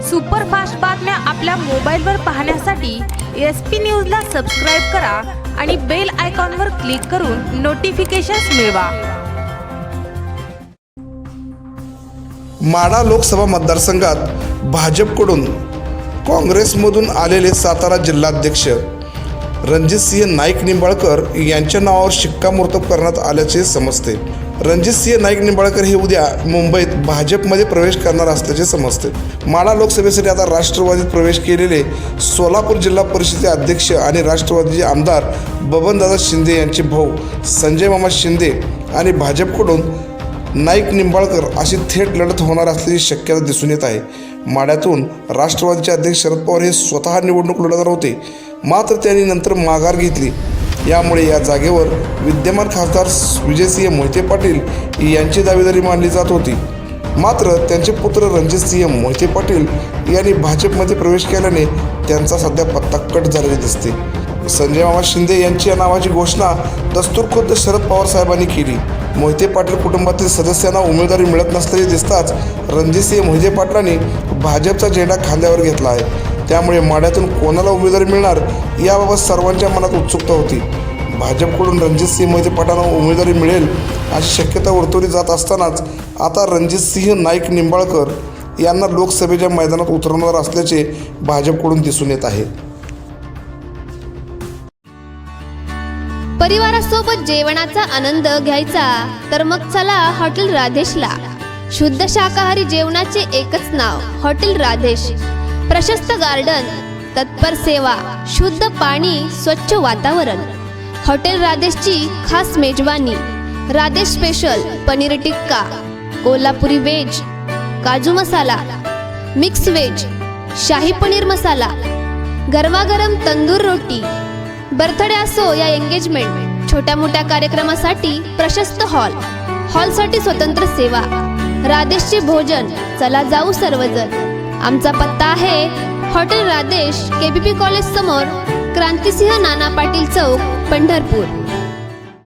Superfast बातम्या आपल्या मोबाईलवर पाहण्यासाठी एस पी न्यूजला सबस्क्राईब करा आणि बेल आयकॉनवर क्लिक करून नोटिफिकेशन्स मिळवा. माडा लोकसभा मतदारसंघात भाजपकडून काँग्रेसमधून आलेले सातारा जिल्हाध्यक्ष रणजितसिंह नाईक निंबाळकर यांच्या नावावर शिक्कामोर्तब करण्यात आल्याचे समजते. रणजितसिंह नाईक निंबाळकर हे उद्या मुंबईत भाजपमध्ये प्रवेश करणार असल्याचे समजते. माडा लोकसभेसाठी आता राष्ट्रवादीत प्रवेश केलेले सोलापूर जिल्हा परिषदेचे अध्यक्ष आणि राष्ट्रवादीचे आमदार बबनदादा शिंदे यांचे भाऊ संजय मामा शिंदे आणि भाजपकडून नाईक निंबाळकर अशी थेट लढत होणार असल्याची शक्यता दिसून येत आहे. माढ्यातून राष्ट्रवादीचे अध्यक्ष शरद पवार हे स्वतः निवडणूक लढणार होते. मात्र त्यांनी नंतर माघार घेतली. यामुळे या जागेवर विद्यमान खासदार विजयसिंह मोहिते पाटील यांची दावेदारी मानली जात होती. मात्र त्यांचे पुत्र रणजितसिंह मोहिते पाटील यांनी भाजपमध्ये प्रवेश केल्याने त्यांचा सध्या पत्ता कट झालेला दिसते. संजय मामा शिंदे यांची या नावाची घोषणा दस्तूर खुद्द शरद पवार साहेबांनी केली. मोहिते पाटील कुटुंबातील सदस्यांना उमेदवारी मिळत नसल्याचे दिसताच रणजितसिंह मोहिते पाटलांनी भाजपचा झेंडा खांद्यावर घेतला आहे. त्यामुळे माढ्यातून कोणाला उमेदवारी मिळणार याबाबत सर्वांच्या मनात उत्सुकता होती. भाजपकडून रणजितसिंह मोहिते पाटलांना उमेदवारी मिळेल अशी शक्यता वर्तवली जात असतानाच आता रणजित सिंह नाईक निंबाळकर यांना लोकसभेच्या मैदानात उतरवणार असल्याचे भाजपकडून दिसून येत आहे. परिवारासोबत जेवणाचा आनंद घ्यायचा तर मग चला हॉटेल राधेशला. शुद्ध शाकाहारी जेवणाचे एकच नाव हॉटेल राधेश. प्रशस्त गार्डन तत्पर सेवा शुद्ध पाणी स्वच्छ वातावरण. हॉटेल राधेशची खास मेजवानी. राधेश स्पेशल पनीर टिक्का कोल्हापुरी वेज काजू मसाला मिक्स वेज शाही पनीर मसाला गरमागरम तंदूर रोटी बर्थडे असो या एंगेजमेंट छोट्या मोठ्या कार्यक्रमासाठी प्रशस्त हॉल हॉलसाठी स्वतंत्र सेवा. राधेशचे भोजन चला जाऊ सर्वजण. आमचा पत्ता आहे हॉटेल राधेश केबीपी कॉलेज समोर क्रांतिसिंह नाना पाटील चौक पंढरपूर.